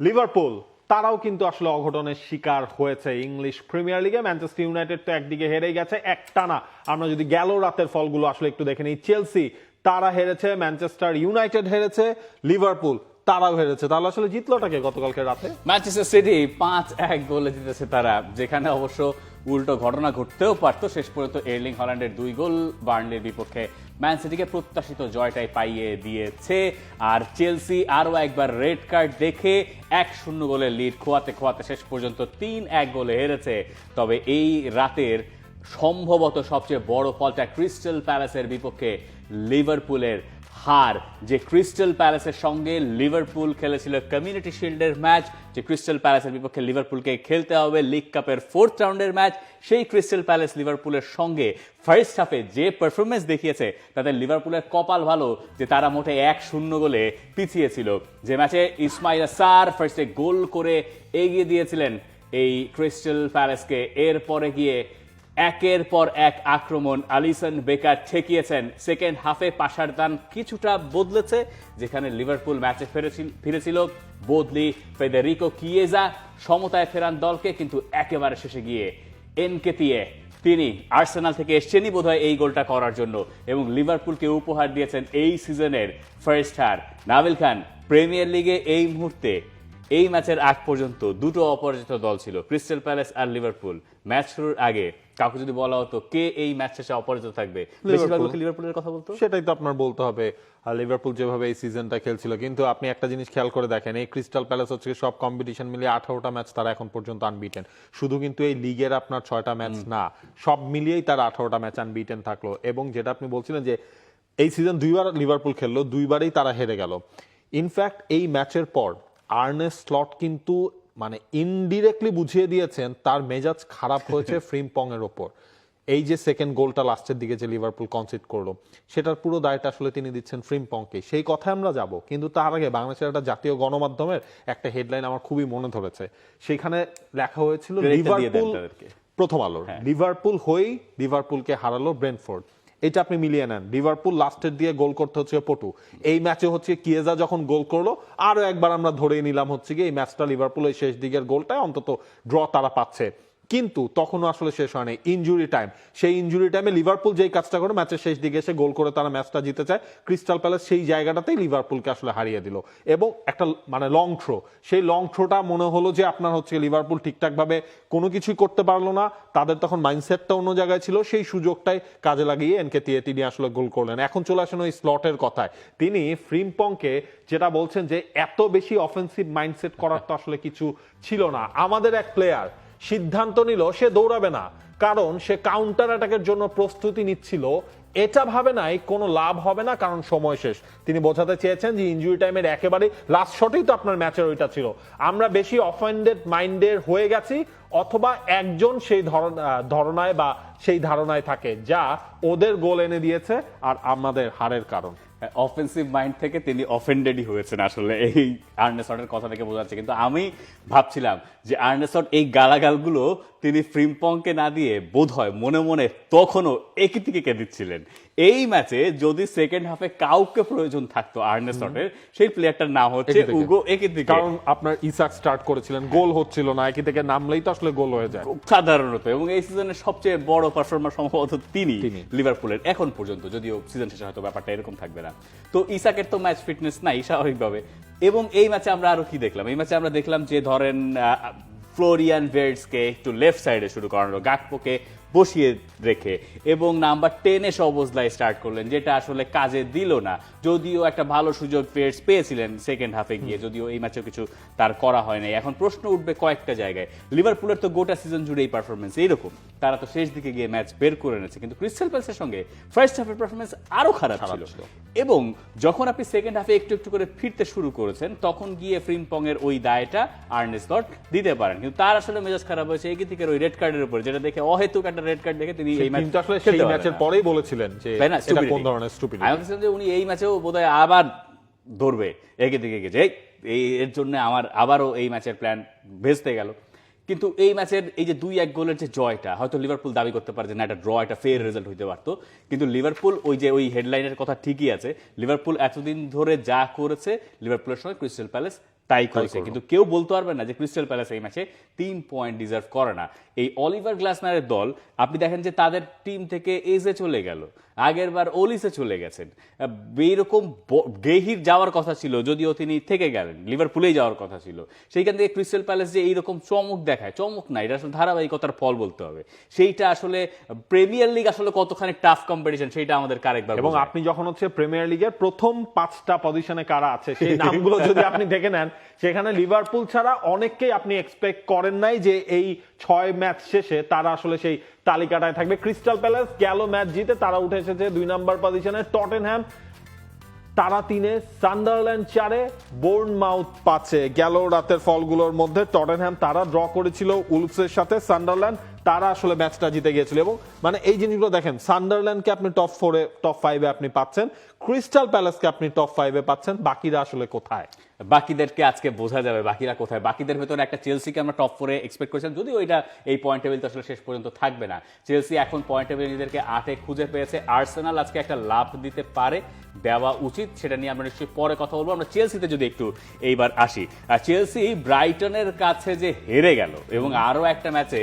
Liverpool, তারাও কিন্তু আসলে অঘটনের শিকার হয়েছে ইংলিশ প্রিমিয়ার লিগে। ম্যানচেস্টার ইউনাইটেড তো একদিকে হেরে গেছে, একটানা। আমরা যদি গেল রাতের ফলগুলো আসলে একটু দেখে নিই, চেলসি, তারা হেরেছে, ম্যানচেস্টার ইউনাইটেড হেরেছে, লিভারপুল, তারাও হেরেছে। তাহলে আসলে জিতলোটাকে গতকালকে রাতে? ম্যানচেস্টার সিটি পাঁচ এক গোলে জিতেছে তারা, যেখানে অবশ্য উল্টো ঘটনা ঘটতেও পারতো। শেষ পর্যন্ত এরলিং হল্যান্ডের দুই গোল বার্নলির বিপক্ষে ম্যান সিটিকে প্রত্যাশিত জয়টাই পাইয়ে দিয়েছে। আর চেলসি আরও একবার রেড কার্ড দেখে এক শূন্য গোলের লিড খোয়াতে খোয়াতে শেষ পর্যন্ত তিন এক গোলে হেরেছে। তবে এই রাতের সম্ভবত সবচেয়ে বড় ফলটা ক্রিস্টাল প্যালেসের বিপক্ষে লিভারপুলের হার যে ক্রিস্টাল প্যালেসের সঙ্গে লিভারপুল খেলেছিল কমিউনিটি শিল্ডের ম্যাচ, যে ক্রিস্টাল প্যালেসের বিপক্ষে লিভারপুলকে খেলতে হবে লিগ কাপের ফোর্থ রাউন্ডের ম্যাচ, সেই ক্রিস্টাল প্যালেস লিভারপুলের সঙ্গে ফার্স্ট হাফে যে পারফরমেন্স দেখিয়েছে তাদের লিভারপুলের কপাল ভালো যে তারা মোটে এক শূন্য গোলে পিছিয়েছিল। যে ম্যাচে ইসমাইল সার ফার্স্টে গোল করে এগিয়ে দিয়েছিলেন এই ক্রিস্টাল প্যালেসকে। এরপরে গিয়ে একের পর এক আক্রমণ আলিসন বেকার ঠেকিয়েছেন। সেকেন্ড হাফে পাশার দান কিছুটা বদলেছে, যেখানে লিভারপুল ম্যাচে ফিরেছিল বদলি ফেদেরিকো কিয়েজা। সমতায় ফেরান দলকে, কিন্তু একেবারে শেষে গিয়ে এনকেতিয়ে তিনি আর্সেনাল থেকে এসছেনই বোধহয় এই গোলটা করার জন্য এবং লিভারপুলকে উপহার দিয়েছেন এই সিজনের ফার্স্ট হার। নাবিল খান, প্রিমিয়ার লিগে এই মুহূর্তে এই ম্যাচের আগ পর্যন্ত দুটো অপরাজিত দল ছিল ক্রিস্টাল প্যালেস আর লিভারপুল। ম্যাচ শুরুর আগে কাউকে যদি বলা হতো কে এই ম্যাচ শেষে অপরাজিত থাকবে বেশিরভাগ লোকে লিভারপুলের কথা বলতো? সেটাই তো আপনার বলতে হবে। আর লিভারপুল যেভাবে এই সিজনটা খেলছিল কিন্তু আপনি একটা জিনিস খেয়াল করে দেখেন এই ক্রিস্টাল প্যালেস হচ্ছে সব কম্পিটিশন মিলিয়ে আঠারোটা ম্যাচ তারা এখন পর্যন্ত আনবিটেন শুধু কিন্তু এই লিগের আপনার ছয়টা ম্যাচ না সব মিলিয়েই তারা আঠারোটা ম্যাচ আনবিটেন থাকল। এবং যেটা আপনি বলছিলেন যে এই সিজন দুইবার লিভারপুল খেললো দুইবারই তারা হেরে গেল। ইনফ্যাক্ট এই ম্যাচের পর আর্নেস স্লট কিন্তু মানে ইনডিরেক্টলি বুঝিয়ে দিয়েছেন তার মেজাজ খারাপ হয়েছে ফ্রিমপং এর ওপর। এই যে সেকেন্ড গোলটা লাস্টের দিকে যে লিভারপুল কনসিড করল সেটার পুরো দায়টা আসলে তিনি দিচ্ছেন ফ্রিমপংকে সেই কথায় আমরা যাব। কিন্তু তার আগে বাংলাদেশের একটা জাতীয় গণমাধ্যমের একটা হেডলাইন আমার খুবই মনে ধরেছে। সেখানে লেখা হয়েছিল লিভারপুল প্রথম আলোর। লিভারপুল হয়েই লিভারপুলকে হারালো ব্রেনফোর্ড এটা আপনি মিলিয়ে নেন। লিভারপুল লাস্টের দিয়ে গোল করতে হচ্ছে পটু। এই ম্যাচে হচ্ছে কিয়েজা যখন গোল করল আরও একবার আমরা ধরেই নিলাম হচ্ছে গিয়ে এই ম্যাচটা লিভারপুলের শেষ দিকের গোলটায় অন্তত ড্র তারা পাচ্ছে। কিন্তু তখনও আসলে শেষ হয়নি। ইনজুরি টাইম সেই ইনজুরি টাইমে লিভারপুল যেই কাজটা করে, ম্যাচের শেষ দিকে এসে গোল করে তারা ম্যাচটা জিতে চায় ক্রিস্টাল প্যালেস সেই জায়গাটাতেই লিভারপুলকে আসলে হারিয়ে দিল। এবং একটা মানে লং থ্রো সেই লং থ্রোটা মনে হলো যে আপনার হচ্ছে লিভারপুল ঠিকঠাকভাবে কোনো কিছুই করতে পারল না। তাদের তখন মাইন্ডসেটটা অন্য জায়গায় ছিল। সেই সুযোগটাই কাজে লাগিয়ে এনকে দিয়ে তিনি আসলে গোল করলেন। এখন চলে আসেন ওই স্লটের কথায়। তিনি ফ্রিমপংকে যেটা বলছেন যে, এত বেশি অফেন্সিভ মাইন্ডসেট করার তো আসলে কিছু ছিল না। আমাদের এক প্লেয়ার সিদ্ধান্ত নিল সে দৌড়াবে না, কারণ সে কাউন্টার অ্যাটাকের জন্য প্রস্তুতি নিচ্ছিল। এটা ভাবে নাই, কোনো লাভ হবে না, কারণ সময় শেষ। তিনি বোঝাতে চেয়েছেন যে ইঞ্জুরি টাইমের একেবারে লাস্ট শটেই তো আপনার ম্যাচের ওইটা ছিল। আমরা বেশি অফেন্ডেড মাইন্ডের হয়ে গেছি, অথবা একজন সেই ধরনায় বা সেই ধারণায় থাকে, যা ওদের গোল এনে দিয়েছে আর আমাদের হারের কারণ। অফেন্সিভ মাইন্ড থেকে তিনি অফেন্ডেডই হয়েছেন আসলে। এই আর্নেসটের কথা থেকে বোঝা যাচ্ছে। কিন্তু আমি ভাবছিলাম যে আর্নেসট এই গালাগালগুলো তিনি ফ্রিমপংকে না দিয়ে বোধ হয় মনে মনে তখনও একিতিকে দিচ্ছিলেন। এই ম্যাচে যদি সেকেন্ড হাফে কাউকে প্রয়োজন থাকতো আর্নেসটের সেই প্লেয়ারটার নাম হচ্ছে। উগো একিতিকে কারণ আপনার ইসাক স্টার্ট করেছিলেন গোল হচ্ছিল না একই থেকে নামলেই তো আসলে গোল হয়ে যায়। সাধারণত এবং এই সিজনের সবচেয়ে বড় পারফরমার সম্ভবত তিনি তিনি। লিভারপুলের এখন পর্যন্ত যদিও সিজন শেষে হয়তো ব্যাপারটা এরকম থাকবে না। তো ইসাকের তো ম্যাচ ফিটনেস নাই, স্বাভাবিকভাবে। এবং এই ম্যাচে আমরা আরও কি দেখলাম? এই ম্যাচে আমরা দেখলাম যে ধরেন ফ্লোরিয়ান ভেডসকে একটু লেফট সাইডে শুরু করানো গাকপোকে বসিয়ে রেখে এবং নাম্বার টেনে সবজলাই স্টার্ট করলেন যেটা আসলে কাজে দিল না। যদিও একটা ভালো সুযোগ ফেয়ার্স পেয়েছিলেন সেকেন্ড হাফে গিয়ে যদিও এই ম্যাচেও কিছু তার করা হয় নাই। এখন প্রশ্ন উঠবে কয়েকটা জায়গায়। লিভারপুলের তো গোটা সিজন জুড়ে এই পারফরমেন্স এইরকম। তারা তো শেষ দিকে গিয়ে ম্যাচ বের করে এনেছে কিন্তু ক্রিস্টাল প্যালেসের সঙ্গে ফার্স্ট হাফের পারফরমেন্স আরও খারাপ ছিল। এবং যখন আপনি সেকেন্ড হাফে একটু একটু করে ফিরতে শুরু করেছেন তখন গিয়ে ফ্রিমপং এর ওই দায়টা আর্নেস লট দিতে পারেন। কিন্তু তার আসলে মেজাজ খারাপ হয়েছে এই থেকে ওই রেড কার্ডের উপর যেটা দেখে অহেতুক একটা রেড কার্ড দেখে তিনি এই ম্যাচ কিন্তু আসলে সেই ম্যাচের পরেই বলেছিলেন যে এটা কোন ধরনের আমি ভাবছিলাম যে উনি এই ম্যাচেও বোধহয় আবার ধরবে একে দিকে গেছে এই এর জন্য আমার আবারও এই ম্যাচের প্ল্যান ভেস্তে গেল। কিন্তু এই ম্যাচের এই যে দুই এক গোলের যে জয়টা হয়তো লিভারপুল দাবি করতে পারে যে না একটা ড্র একটা ফেয়ার রেজাল্ট হইতে পারতো। কিন্তু লিভারপুল ওই যে ওই হেডলাইনের কথা ঠিকই আছে। লিভারপুল এতদিন ধরে যা করেছে লিভারপুলের সঙ্গে ক্রিস্টাল প্যালেস তাই করেছে। কিন্তু কেউ বলতে পারবে না যে ক্রিস্টাল প্যালেস এই ম্যাচে তিন পয়েন্ট ডিজার্ভ করে না। এই অলিভার গ্লাসনারের দল আপনি দেখেন যে তাদের টিম থেকে এজে চলে গেল আগের বার ওলিসে চলে গেছেন। এইরকম গেহির যাওয়ার কথা ছিল যদিও তিনি থেকে গেলেন লিভারপুলেই যাওয়ার কথা ছিল। সেইখান থেকে ক্রিস্টাল প্যালেস যে এইরকম চমক দেখায় চমক না এটা আসলে ধারাবাহিকতার ফল বলতে হবে। সেইটা আসলে প্রিমিয়ার লিগ আসলে কতখানি টাফ কম্পিটিশন সেইটা আমাদের কারেক্টভাবে এবং আপনি যখন হচ্ছে প্রিমিয়ার লিগের প্রথম পাঁচটা পজিশনে কারা আছে সেই নামগুলো যদি আপনি দেখে নেন সেখানে লিভারপুল ছাড়া অনেককেই আপনি এক্সপেক্ট করেন নাই যে এই ছয় ম্যাচ শেষে তারা আসলে সেই তালিকাটায় থাকবে। ক্রিস্টাল প্যালেস গেল ম্যাচ জিতে, তারা উঠে এসেছে দুই নাম্বার পজিশনে টটেনহ্যাম তারা তিনে সান্ডারল্যান্ড চারে বোর্ন মাউথ পাচ্ছে গেল রাতের ফলগুলোর মধ্যে। টটেনহ্যাম তারা ড্র করেছিল উলফসের সাথে সান্ডারল্যান্ড তারা আসলে ম্যাচটা জিতে গিয়েছিল। এবং মানে এই জিনিসগুলো দেখেন সান্ডারল্যান্ডকে আপনি টপ ফোরে টপ ফাইভে আপনি পাচ্ছেন। ক্রিস্টাল প্যালেসকে আপনি টপ ফাইভে পাচ্ছেন। বাকিরা আসলে কোথায়? বাকিদেরকে আজকে বোঝা যাবে, বাকিরা কোথায়। বাকিদের ভেতরে একটা চেলসিকে আমরা টপ ফোরে এক্সপেক্ট করেছিলাম, যদিও এটা এই পয়েন্ট টেবিল তো আসলে শেষ পর্যন্ত থাকবে না। চেলসি এখন পয়েন্ট টেবিল নিজেদেরকে আটে খুঁজে পেয়েছে। আর্সেনাল আজকে একটা লাভ দিতে পারে, দেওয়া উচিত, সেটা নিয়ে আমরা নিশ্চয়ই পরে কথা বলব। আমরা চেলসিতে যদি একটু এইবার আসি আর চেলসি ব্রাইটনের কাছে যে হেরে গেল, এবং আরও একটা ম্যাচে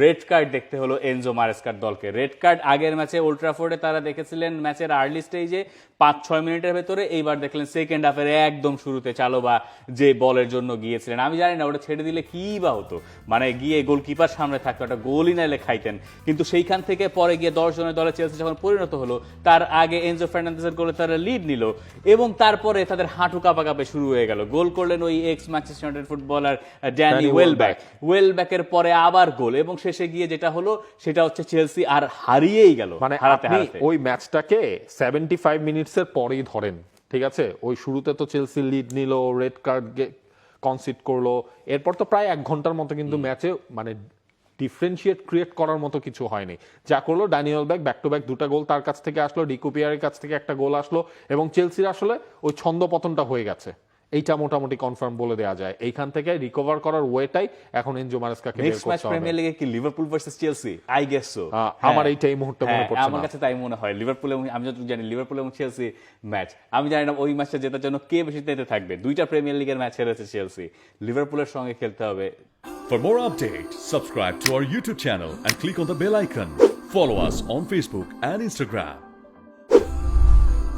রেড কার্ড দেখতে হলো এনজো মারেস্কার দলকে। রেড কার্ড আগের ম্যাচে ওল্ট্রাফোর্ডে তারা দেখেছিলেন ম্যাচের আর্লি স্টেজে পাঁচ ছয় মিনিটের ভেতরে এইবার দেখলেন সেকেন্ড হাফের একদম শুরুতে চালোবা যে বলের জন্য গিয়েছিলেন। আমি জানি না ওটা ছেড়ে দিলে কি বা হতো। মানে গিয়ে গোলকিপার সামনে থাকতো একটা গোলই নাইলে খাইতেন। কিন্তু সেইখান থেকে পরে গিয়ে দশ জনের দলে চেলসি যখন পরিণত হলো তার আগে এনজো ফার্নান্দেসের গোলে তারা লিড নিল এবং তারপরে তাদের হাঁটু কাঁপা কাঁপে শুরু হয়ে গেল। গোল করলেন ওই ex Manchester United footballer Danny Welbeck ওয়েলব্যাকের পরে আবার গোল এবং শেষে গিয়ে যেটা হলো সেটা হচ্ছে চেলসি আর হারিয়েই গেল মানে হারাতে ওই ম্যাচটাকে সেভেন্টি ফাইভ মিনিটস এর পরেই ধরেন ঠিক আছে? ওই শুরুতে তো চেলসি লিড নিল রেড কার্ড কনসিড করল। এরপর তো প্রায় এক ঘণ্টার মতো কিন্তু ম্যাচে মানে ডিফারেন্সিয়েট ক্রিয়েট করার মতো কিছু হয়নি। যা করল ড্যানিয়েল ব্যাগ ব্যাক টু ব্যাক দুটা গোল তার কাছ থেকে আসলো ডিকুপিয়ারের কাছ থেকে একটা গোল আসলো এবং চেলসির আসলে ওই ছন্দ পতনটা হয়ে গেছে। এইটা মোটামুটি কনফার্ম বলে দেওয়া যায়। এইখান থেকে রিকভার করার ওয়েটাই এখন এনজো মারেস্কাকে বের নেক্সট ম্যাচ করতে হবে। প্রিমিয়ার লিগে কি Liverpool versus Chelsea I guess so আমার এইটা এই মুহূর্তে মনে পড়ছে আমার কাছে তাই মনে হয়। লিভারপুল এবং আমি যতটুকু জানি লিভারপুল এবং চেলসি ম্যাচ আমি জানি না ওই ম্যাচটা জেতার জন্য কে বেশি তেতে থাকবে। দুইটা প্রিমিয়ার লিগের ম্যাচ হেরেছে চেলসি লিভারপুলের সঙ্গে খেলতে হবে। For more updates, subscribe to our YouTube channel and click on the bell icon. Follow us on Facebook and Instagram.